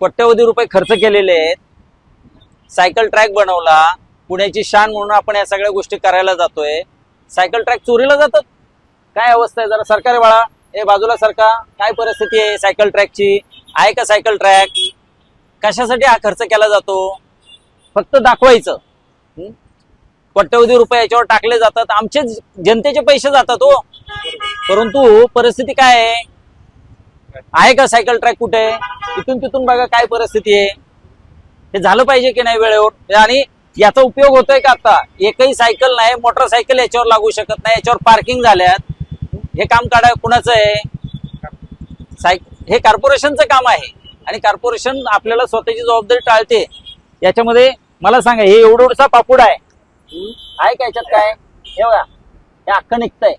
कोट्यवधी रुपये खर्च केलेले आहेत. सायकल ट्रॅक बनवला. पुण्याची शान म्हणून आपण या सगळ्या गोष्टी करायला जातोय. सायकल ट्रॅक चोरीला जातात. काय अवस्था आहे? जरा सरकार बाळा. हे बाजूला सरका काय परिस्थिती आहे सायकल ट्रॅकची आहे का सायकल ट्रॅक कशासाठी हा खर्च केला जातो? फक्त दाखवायचं. कोट्यवधी रुपये याच्यावर टाकले जातात. आमचे जनतेचे पैसे जातात हो. परंतु परिस्थिती काय आहे? आहे का सायकल ट्रॅक कुठे? तिथून तिथून बघा काय परिस्थिती आहे. हे झालं पाहिजे की नाही वेळेवर? आणि याचा उपयोग होतोय का आता? एकही सायकल नाही मोटरसायकल याच्यावर लागू शकत नाही याच्यावर पार्किंग झाल्यात. हे काम काढाय कुणाचं आहे? साय हे कॉर्पोरेशनचं काम आहे. आणि कॉर्पोरेशन आपल्याला स्वतःची जबाबदारी टाळते. याच्यामध्ये मला सांगा हे एवढा पापूड आहे. आहे का याच्यात काय? हे बघा हे अख्खं निघतंय.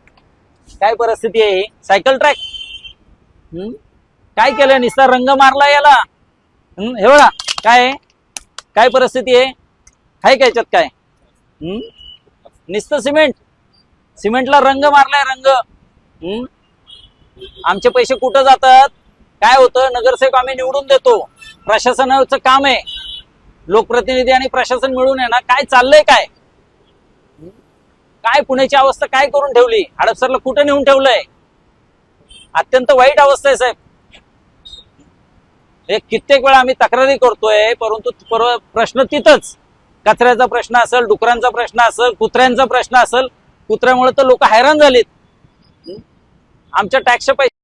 काय परिस्थिती आहे सायकल ट्रॅक हम्म? काय केलं? निस्ता रंग मारला याला. हे? बघा काय काय परिस्थिती आहे? काय काय याच्यात काय? हम्म? नुसतं सिमेंट. सिमेंटला रंग मारलाय रंग. हम्म? आमचे पैसे कुठं जातात? काय होतं? नगरसेवक आम्ही निवडून देतो. प्रशासनाचं काम आहे. लोकप्रतिनिधी आणि प्रशासन मिळून आहे ना काय चाललंय काय? काय पुण्याची अवस्था काय करून ठेवली? हडपसरला कुठं नेऊन ठेवलंय? अत्यंत वाईट अवस्था आहे साहेब. हे कित्येक वेळा आम्ही तक्रारी करतोय परंतु पर- प्रश्न तिथंच. कचऱ्याचा प्रश्न असेल डुकरांचा प्रश्न असेल कुत्र्यांचा प्रश्न असेल कुत्र्यामुळे तर लोक हैराण झालीत. आमच्या टॅक्सच्या पैसे